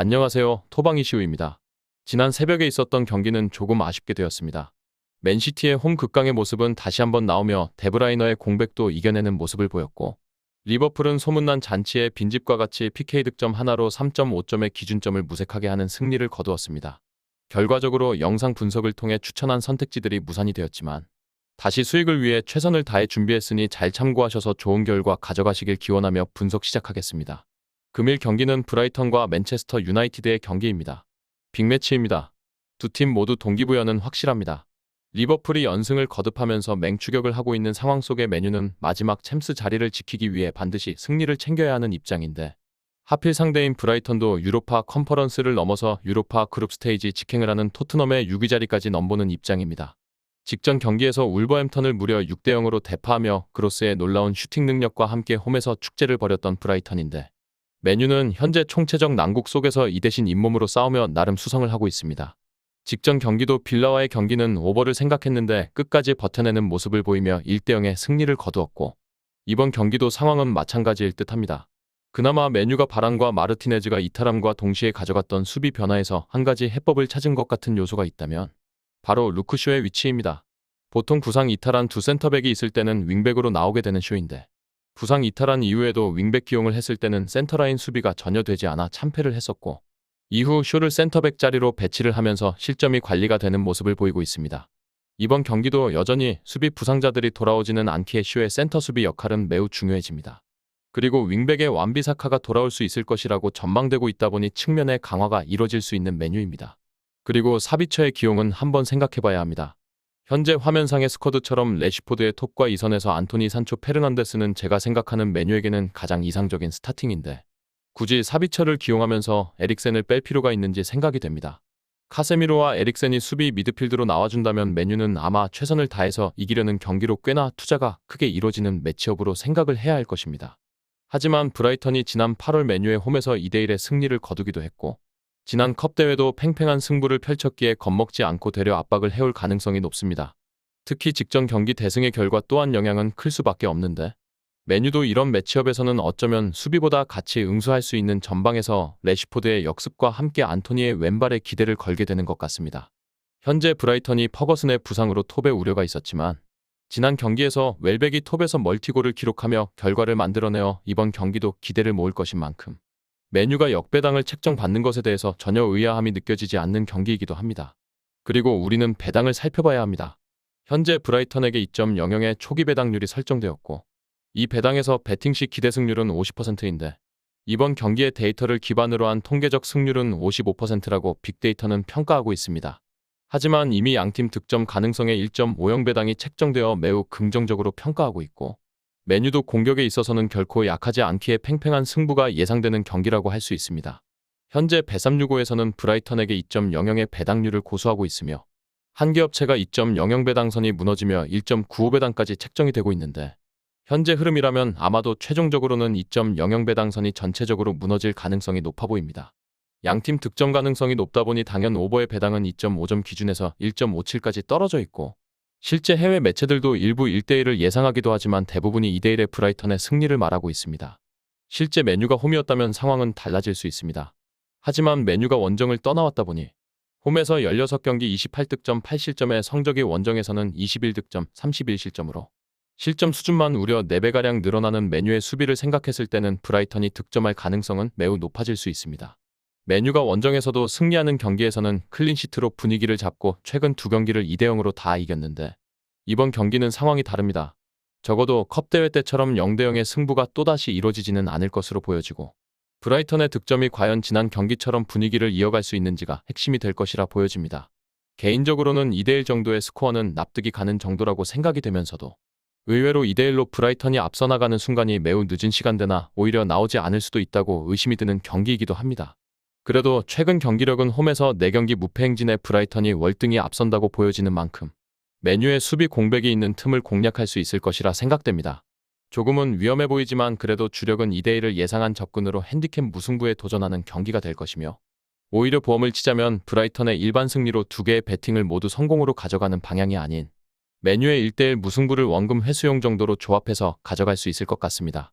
안녕하세요. 토방이시우입니다. 지난 새벽에 있었던 경기는 조금 아쉽게 되었습니다. 맨시티의 홈 극강의 모습은 다시 한번 나오며 데브라이너의 공백도 이겨내는 모습을 보였고 리버풀은 소문난 잔치의 빈집과 같이 PK 득점 하나로 3.5점의 기준점을 무색하게 하는 승리를 거두었습니다. 결과적으로 영상 분석을 통해 추천한 선택지들이 무산이 되었지만 다시 수익을 위해 최선을 다해 준비했으니 잘 참고하셔서 좋은 결과 가져가시길 기원하며 분석 시작하겠습니다. 금일 경기는 브라이턴과 맨체스터 유나이티드의 경기입니다. 빅매치입니다. 두 팀 모두 동기부여는 확실합니다. 리버풀이 연승을 거듭하면서 맹추격을 하고 있는 상황 속의 메뉴는 마지막 챔스 자리를 지키기 위해 반드시 승리를 챙겨야 하는 입장인데 하필 상대인 브라이턴도 유로파 컨퍼런스를 넘어서 유로파 그룹 스테이지 직행을 하는 토트넘의 6위 자리까지 넘보는 입장입니다. 직전 경기에서 울버햄턴을 무려 6대 0으로 대파하며 그로스의 놀라운 슈팅 능력과 함께 홈에서 축제를 벌였던 브라이턴인데 메뉴는 현재 총체적 난국 속에서 이 대신 잇몸으로 싸우며 나름 수성을 하고 있습니다. 직전 경기도 빌라와의 경기는 오버를 생각했는데 끝까지 버텨내는 모습을 보이며 1대 0의 승리를 거두었고 이번 경기도 상황은 마찬가지일 듯합니다. 그나마 메뉴가 바란과 마르티네즈가 이탈함과 동시에 가져갔던 수비 변화에서 한 가지 해법을 찾은 것 같은 요소가 있다면 바로 루크쇼의 위치입니다. 보통 부상 이탈한 두 센터백이 있을 때는 윙백으로 나오게 되는 쇼인데 부상 이탈한 이후에도 윙백 기용을 했을 때는 센터라인 수비가 전혀 되지 않아 참패를 했었고 이후 쇼를 센터백 자리로 배치를 하면서 실점이 관리가 되는 모습을 보이고 있습니다. 이번 경기도 여전히 수비 부상자들이 돌아오지는 않기에 쇼의 센터 수비 역할은 매우 중요해집니다. 그리고 윙백의 완비사카가 돌아올 수 있을 것이라고 전망되고 있다 보니 측면의 강화가 이뤄질 수 있는 메뉴입니다. 그리고 사비처의 기용은 한번 생각해봐야 합니다. 현재 화면상의 스쿼드처럼 레시포드의 톱과 이선에서 안토니 산초 페르난데스는 제가 생각하는 메뉴에게는 가장 이상적인 스타팅인데 굳이 사비처를 기용하면서 에릭센을 뺄 필요가 있는지 생각이 됩니다. 카세미로와 에릭센이 수비 미드필드로 나와준다면 메뉴는 아마 최선을 다해서 이기려는 경기로 꽤나 투자가 크게 이뤄지는 매치업으로 생각을 해야 할 것입니다. 하지만 브라이턴이 지난 8월 메뉴의 홈에서 2대1의 승리를 거두기도 했고 지난 컵 대회도 팽팽한 승부를 펼쳤기에 겁먹지 않고 되려 압박을 해올 가능성이 높습니다. 특히 직전 경기 대승의 결과 또한 영향은 클 수밖에 없는데 메뉴도 이런 매치업에서는 어쩌면 수비보다 같이 응수할 수 있는 전방에서 레시포드의 역습과 함께 안토니의 왼발에 기대를 걸게 되는 것 같습니다. 현재 브라이턴이 퍼거슨의 부상으로 톱의 우려가 있었지만 지난 경기에서 웰백이 톱에서 멀티골을 기록하며 결과를 만들어내어 이번 경기도 기대를 모을 것인 만큼 메뉴가 역배당을 책정받는 것에 대해서 전혀 의아함이 느껴지지 않는 경기이기도 합니다. 그리고 우리는 배당을 살펴봐야 합니다. 현재 브라이턴에게 2.00의 초기 배당률이 설정되었고 이 배당에서 배팅 시 기대 승률은 50%인데 이번 경기의 데이터를 기반으로 한 통계적 승률은 55%라고 빅데이터는 평가하고 있습니다. 하지만 이미 양팀 득점 가능성의 1.50 배당이 책정되어 매우 긍정적으로 평가하고 있고 메뉴도 공격에 있어서는 결코 약하지 않기에 팽팽한 승부가 예상되는 경기라고 할 수 있습니다. 현재 배365에서는 브라이턴에게 2.00의 배당률을 고수하고 있으며 한 개 업체가 2.00 배당선이 무너지며 1.95 배당까지 책정이 되고 있는데 현재 흐름이라면 아마도 최종적으로는 2.00 배당선이 전체적으로 무너질 가능성이 높아 보입니다. 양팀 득점 가능성이 높다 보니 당연 오버의 배당은 2.5점 기준에서 1.57까지 떨어져 있고 실제 해외 매체들도 일부 1대1을 예상하기도 하지만 대부분이 2대1의 브라이턴의 승리를 말하고 있습니다. 실제 메뉴가 홈이었다면 상황은 달라질 수 있습니다. 하지만 메뉴가 원정을 떠나왔다 보니 홈에서 16경기 28득점 8실점의 성적이 원정에서는 21득점 31실점으로 실점 수준만 우려 4배가량 늘어나는 메뉴의 수비를 생각했을 때는 브라이턴이 득점할 가능성은 매우 높아질 수 있습니다. 메뉴가 원정에서도 승리하는 경기에서는 클린시트로 분위기를 잡고 최근 두 경기를 2대 0으로 다 이겼는데 이번 경기는 상황이 다릅니다. 적어도 컵 대회 때처럼 0대 0의 승부가 또다시 이뤄지지는 않을 것으로 보여지고 브라이턴의 득점이 과연 지난 경기처럼 분위기를 이어갈 수 있는지가 핵심이 될 것이라 보여집니다. 개인적으로는 2대1 정도의 스코어는 납득이 가는 정도라고 생각이 되면서도 의외로 2대1로 브라이턴이 앞서 나가는 순간이 매우 늦은 시간대나 오히려 나오지 않을 수도 있다고 의심이 드는 경기이기도 합니다. 그래도 최근 경기력은 홈에서 4경기 무패 행진의 브라이턴이 월등히 앞선다고 보여지는 만큼 메뉴의 수비 공백이 있는 틈을 공략할 수 있을 것이라 생각됩니다. 조금은 위험해 보이지만 그래도 주력은 2대1을 예상한 접근으로 핸디캡 무승부에 도전하는 경기가 될 것이며 오히려 보험을 치자면 브라이턴의 일반 승리로 두 개의 배팅을 모두 성공으로 가져가는 방향이 아닌 메뉴의 1대1 무승부를 원금 회수용 정도로 조합해서 가져갈 수 있을 것 같습니다.